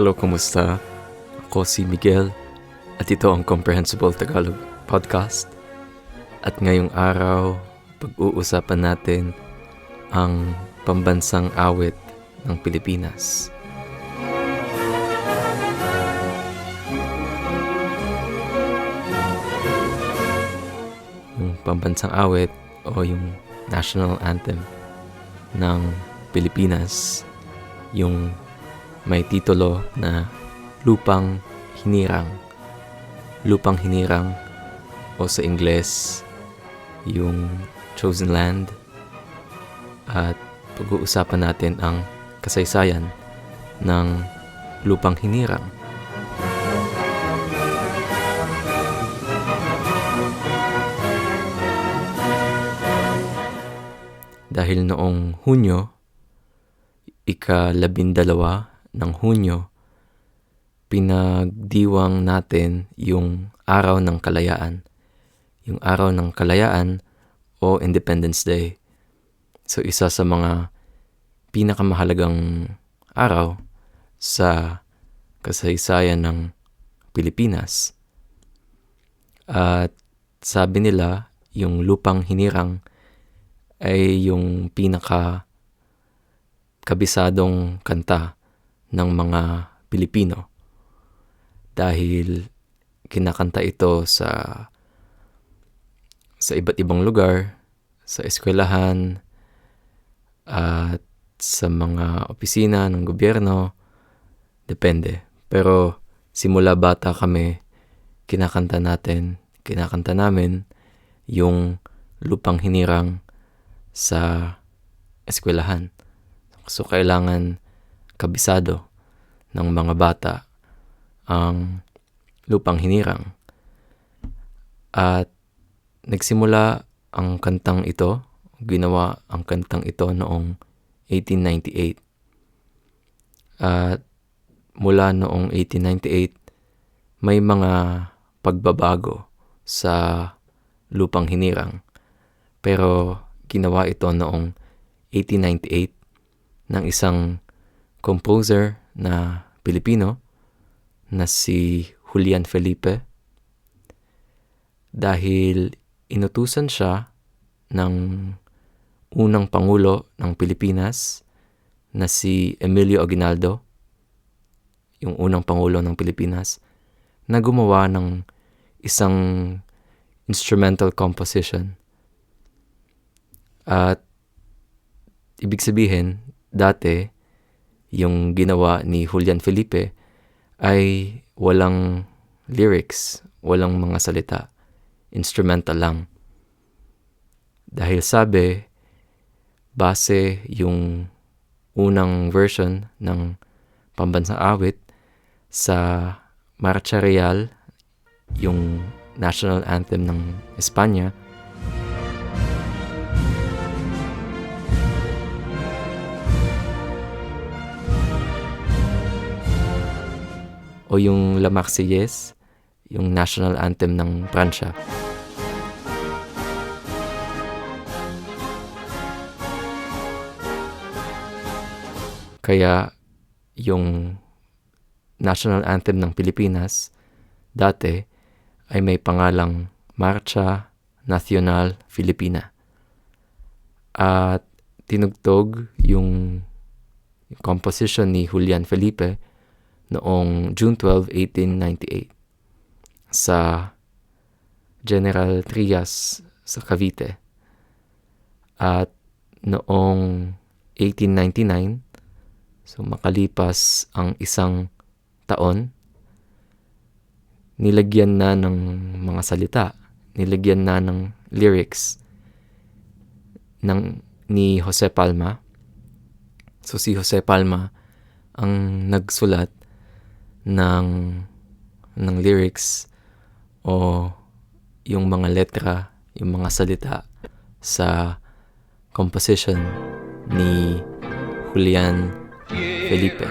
Hello, kumusta? Ako si Miguel at ito ang Comprehensible Tagalog Podcast. At ngayong araw, pag-uusapan natin ang pambansang awit ng Pilipinas. Yung pambansang awit o yung national anthem ng Pilipinas, yung may titulo na Lupang Hinirang. Lupang Hinirang o sa Ingles, yung Chosen Land. At pag-uusapan natin ang kasaysayan ng Lupang Hinirang. Dahil noong Hunyo, ika-labindalawa ng Hunyo, pinagdiwang natin yung araw ng kalayaan. Yung araw ng kalayaan o Independence Day. So isa sa mga pinakamahalagang araw sa kasaysayan ng Pilipinas. At sabi nila, yung lupang hinirang ay yung pinaka kabisadong kanta ng mga Pilipino dahil kinakanta ito sa sa iba't ibang lugar, sa eskwelahan at sa mga opisina ng gobyerno, depende. Pero simula bata kami, kinakanta natin, kinakanta namin yung lupang hinirang sa eskwelahan. So, kailangan kabisado ng mga bata ang lupang hinirang. At nagsimula ang kantang ito, ginawa ang kantang ito noong 1898. At mula noong 1898, may mga pagbabago sa lupang hinirang. Pero ginawa ito noong 1898 ng isang composer na Pilipino na si Julian Felipe dahil inutusan siya ng unang pangulo ng Pilipinas na si Emilio Aguinaldo, yung unang pangulo ng Pilipinas, na gumawa ng isang instrumental composition. At ibig sabihin, dati, yung ginawa ni Julian Felipe ay walang lyrics, walang mga salita. Instrumental lang. Dahil sabi, base yung unang version ng pambansang awit sa Marcha Real, yung national anthem ng Espanya, o yung La Marseillaise, yung national anthem ng Pransya. Kaya yung national anthem ng Pilipinas dati ay may pangalang Marcha Nacional Filipina. At tinugtog yung composition ni Julian Felipe noong June 12, 1898 sa General Trias sa Cavite. At noong 1899, so makalipas ang isang taon, nilagyan na ng mga salita, nilagyan na ng lyrics ng ni Jose Palma. So si Jose Palma ang nagsulat ng ng lyrics o yung mga letra, yung mga salita sa composition ni Julian Felipe.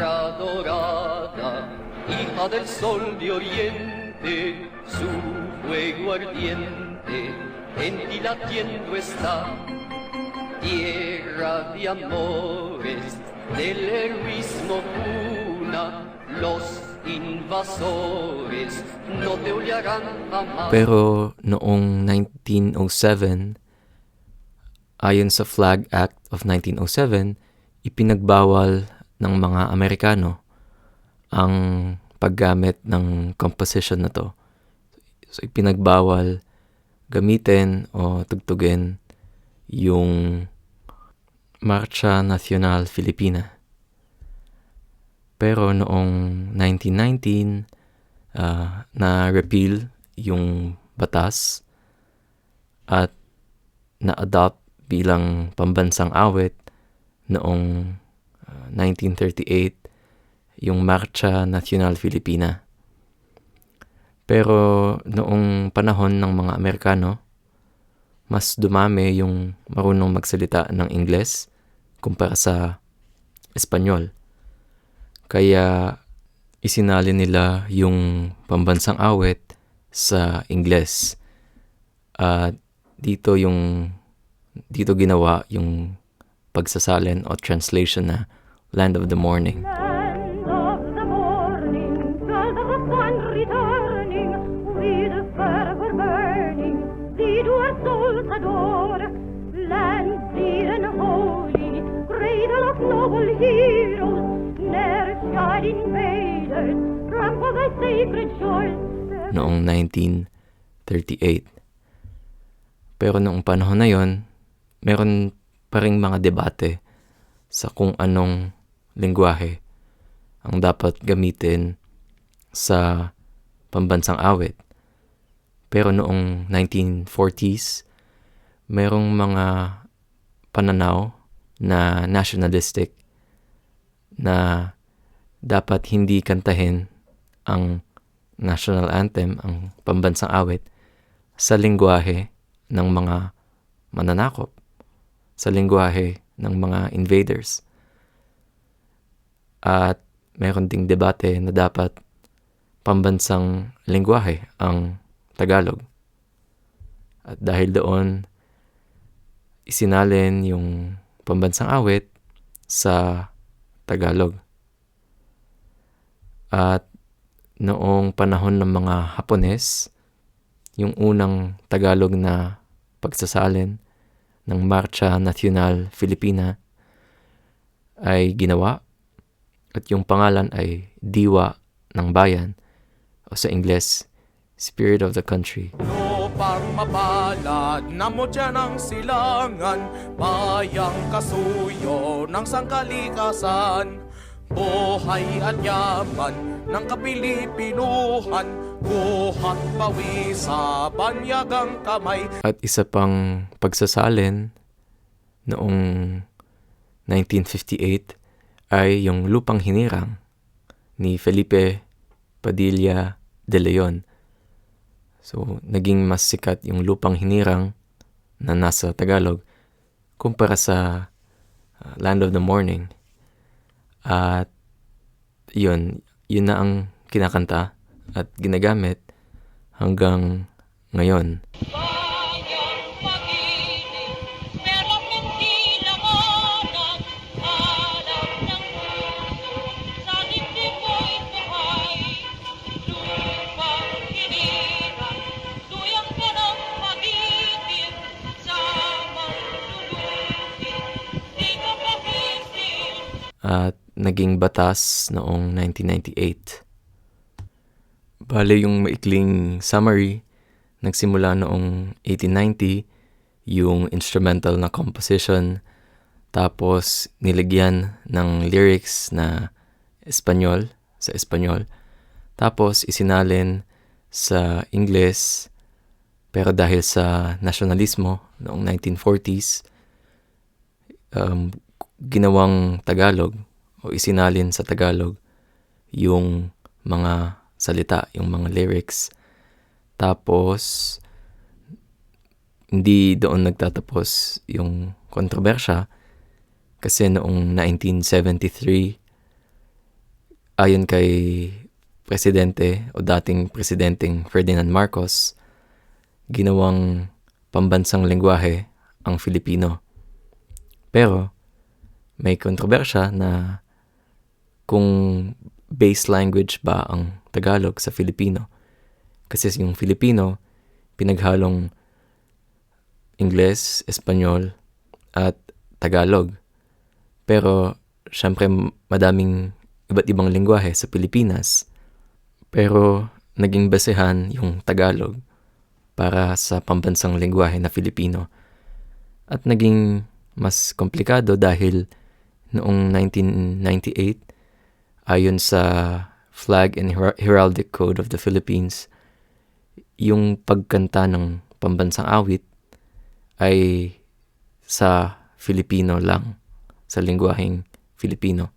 en ti latiendo está. Tierra de amores, del heroísmo cuna, Los Pero noong 1907, ayon sa Flag Act of 1907, ipinagbawal ng mga Amerikano ang paggamit ng composition na to. So ipinagbawal gamitin o tugtugin yung Marcha Nacional Filipina. Pero noong 1919, ah, na-repeal yung batas at na-adopt bilang pambansang awit noong ah, 1938 yung Marcha Nacional Filipina. Pero noong panahon ng mga Amerikano, mas dumami yung marunong magsalita ng Ingles kumpara sa Espanyol. Kaya isinali nila yung pambansang awit sa Ingles. At dito yung dito ginawa yung pagsasalin o translation na Land of the Morning. Returning. Noong 1938. Pero noong panahon na yon, meron pa ring mga debate sa kung anong lingwahe ang dapat gamitin sa pambansang awit. Pero noong 1940s, merong mga pananaw na nationalistic na dapat hindi kantahin ang national anthem, ang pambansang awit, sa lingwahe ng mga mananakop, sa lingwahe ng mga invaders. At meron ding debate na dapat pambansang lingwahe ang Tagalog. At dahil doon, isinalin yung pambansang awit sa Tagalog. At noong panahon ng mga Hapones, yung unang Tagalog na pagsasalin ng Marcha Nacional Filipina ay ginawa at yung pangalan ay Diwa ng Bayan o sa Ingles, Spirit of the Country. Lupang mapalad na mo dyan ang silangan Bayang kasuyo ng sangkalikasan Buhay at yaman ng kapilipinuhan Buhat pawi sa banyagang kamay At isa pang pagsasalin noong 1958 ay yung Lupang Hinirang ni Felipe Padilla de Leon. So, naging mas sikat yung Lupang Hinirang na nasa Tagalog kumpara sa uh, Land of the Morning. At yun, yun na ang kinakanta at ginagamit hanggang ngayon. Bayang naging batas noong 1998. Bale yung maikling summary, nagsimula noong 1890, yung instrumental na composition, tapos nilagyan ng lyrics na Espanyol, sa Espanyol, tapos isinalin sa Ingles, pero dahil sa nasyonalismo noong 1940s, um, ginawang Tagalog o isinalin sa Tagalog yung mga salita, yung mga lyrics. Tapos, hindi doon nagtatapos yung kontrobersya kasi noong 1973, ayon kay presidente o dating presidenteng Ferdinand Marcos, ginawang pambansang lingwahe ang Filipino. Pero, may kontrobersya na kung base language ba ang Tagalog sa Filipino. Kasi yung Filipino, pinaghalong Ingles, Espanyol, at Tagalog. Pero, syempre, madaming iba't ibang lingwahe sa Pilipinas. Pero, naging basehan yung Tagalog para sa pambansang lingwahe na Filipino. At naging mas komplikado dahil noong 1998, ayon sa Flag and Her- Heraldic Code of the Philippines, yung pagkanta ng pambansang awit ay sa Filipino lang, sa lingwaheng Filipino.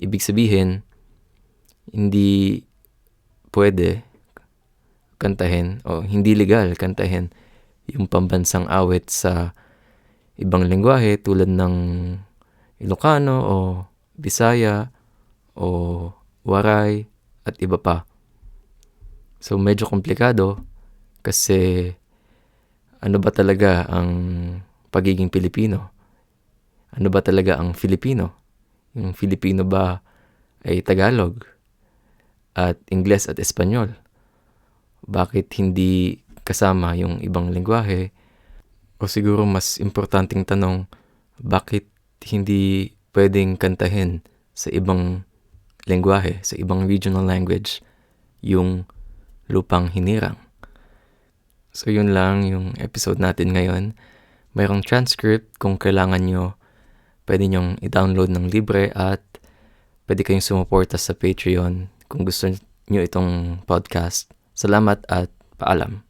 Ibig sabihin, hindi pwede kantahin o hindi legal kantahin yung pambansang awit sa ibang lingwahe tulad ng Ilocano o Bisaya o Waray at iba pa. So medyo komplikado kasi ano ba talaga ang pagiging Pilipino? Ano ba talaga ang Filipino? Yung Filipino ba ay Tagalog at Ingles at Espanyol? Bakit hindi kasama yung ibang lingwahe? O siguro mas importanteng tanong, bakit hindi pwedeng kantahin sa ibang lingwahe, sa ibang regional language, yung lupang hinirang? So yun lang yung episode natin ngayon. Mayroong transcript kung kailangan nyo, pwede nyong i-download ng libre at pwede kayong sumuporta sa Patreon kung gusto nyo itong podcast. Salamat at paalam.